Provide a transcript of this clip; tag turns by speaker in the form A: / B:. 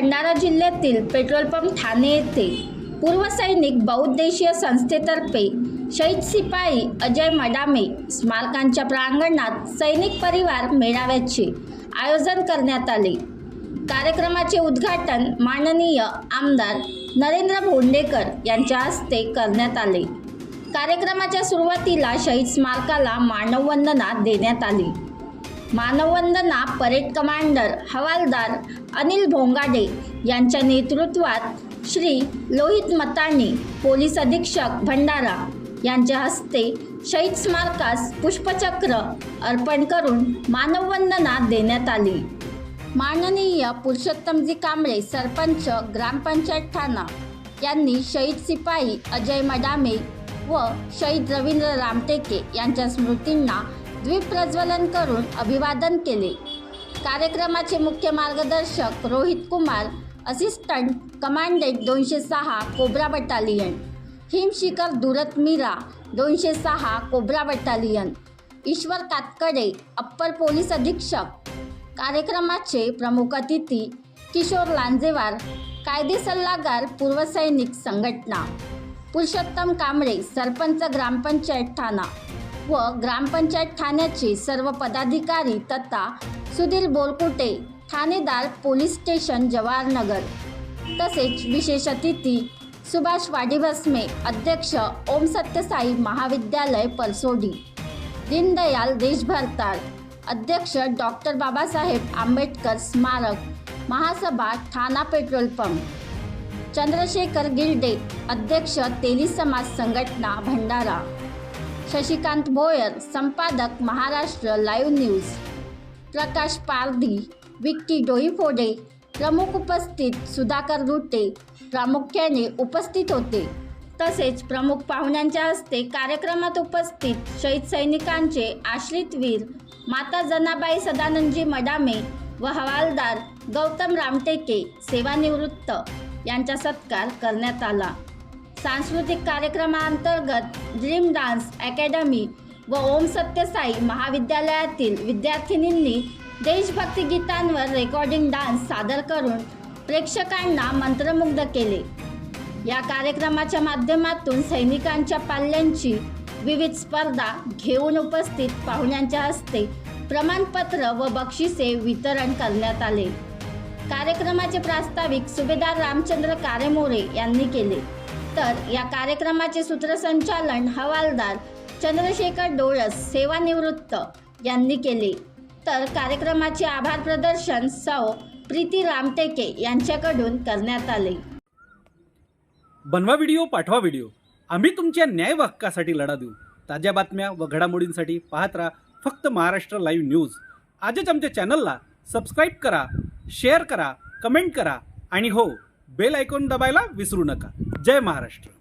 A: भंडारा जिल्ह्यातील petrol pump Thane येथे पूर्वसैनिक बहुउद्देशीय संस्थेतर्फे शहीद सिपाही अजय मडामे स्मारकांच्या प्रांगणात सैनिक परिवार मेळाव्याचे आयोजन करण्यात आले. कार्यक्रमाचे उद्घाटन माननीय आमदार नरेंद्र भोंडेकर यांच्या हस्ते करण्यात आले. कार्यक्रमाच्या सुरुवातीला शहीद स्मारकाला मानववंदना देण्यात आली. मानववंदना परेड कमांडर हवालदार अनिल भोंगाडे यांच्या नेतृत्वात श्री लोहित मताणी पोलीस अधीक्षक भंडारा यांच्या हस्ते शहीद स्मारकास पुष्पचक्र अर्पण करून मानववंदना देण्यात आली. माननीय पुरुषोत्तमजी कांबळे सरपंच ग्रामपंचायत ठाणा यांनी शहीद सिपाही अजय मडामे व शहीद रवींद्र रामटेके यांच्या स्मृतींना द्वीपप्रज्वलन करून अभिवादन केले. कार्यक्रमाचे मुख्य मार्गदर्शक रोहित कुमार असिस्टंट कमांडेंट दोनशे सहा कोब्रा बटालियन. हिमशिखर दुरत मीरा दोनशे सहा cobra battalion. Ishwar Katkade upper police अधीक्षक. कार्यक्रमाचे प्रमुख अतिथी किशोर लांजेवार कायदे सल्लागार पूर्वसैनिक संघटना. पुरुषोत्तम कांबळे सरपंच ग्रामपंचायत ठाणा. व ग्रामपंचायत ठाण्याचे सर्व पदाधिकारी तथा सुधीर बोरकुटे ठाणेदार पोलीस स्टेशन जवाहरनगर. तसेच विशेष अतिथी सुभाष वाडीभस्मे अध्यक्ष ओम सत्यसाई महाविद्यालय परसोडी. दीनदयाल देशभरताळ अध्यक्ष डॉक्टर बाबासाहेब आंबेडकर स्मारक महासभा ठाणा पेट्रोल पंप. चंद्रशेखर गिल्डे अध्यक्ष तेली समाज संघटना भंडारा. शशिकांत भोयर संपादक महाराष्ट्र लाईव्ह न्यूज प्रकाश पारधी विक्की डोईफोडे प्रमुख उपस्थित सुधाकर रुटे प्रामुख्याने उपस्थित होते. तसेच प्रमुख पाहुण्यांच्या हस्ते कार्यक्रमात उपस्थित शहीद सैनिकांचे आश्रित वीर माता जनाबाई सदानंदजी मडामे व हवालदार गौतम रामटेके सेवानिवृत्त यांचा सत्कार करण्यात आला. सांस्कृतिक कार्यक्रमांतर्गत ड्रीम डान्स अकॅडमी व ओम सत्यसाई महाविद्यालयातील विद्यार्थिनींनी देशभक्ती गीतांवर रेकॉर्डिंग डान्स सादर करून प्रेक्षकांना मंत्रमुग्ध केले. या कार्यक्रमाच्या माध्यमातून सैनिकांच्या पाल्यांची विविध स्पर्धा घेऊन उपस्थित पाहुण्यांच्या हस्ते प्रमाणपत्र व बक्षिसे वितरण करण्यात आले. कार्यक्रमाचे प्रास्ताविक सुभेदार रामचंद्र कारेमोरे यांनी केले. तर या कार्यक्रमाचे सूत्रसंचालन हवालदार चंद्रशेखर डोळस सेवानिवृत्त यांनी केले. तर कार्यक्रमाचे आभार प्रदर्शन सौ प्रीती रामटेके यांच्याकडून करण्यात आले.
B: बनवा व्हिडिओ पाठवा व्हिडिओ. आम्ही तुमच्या न्याय हक्कासाठी लढा देऊ. ताज्या बातम्या व घडामोडींसाठी पाहत राहा फक्त महाराष्ट्र लाईव्ह न्यूज. आजच आमच्या चॅनलला सबस्क्राईब करा शेअर करा कमेंट करा आणि हो बेल आयकॉन दबायला विसरू नका. जय महाराष्ट्र।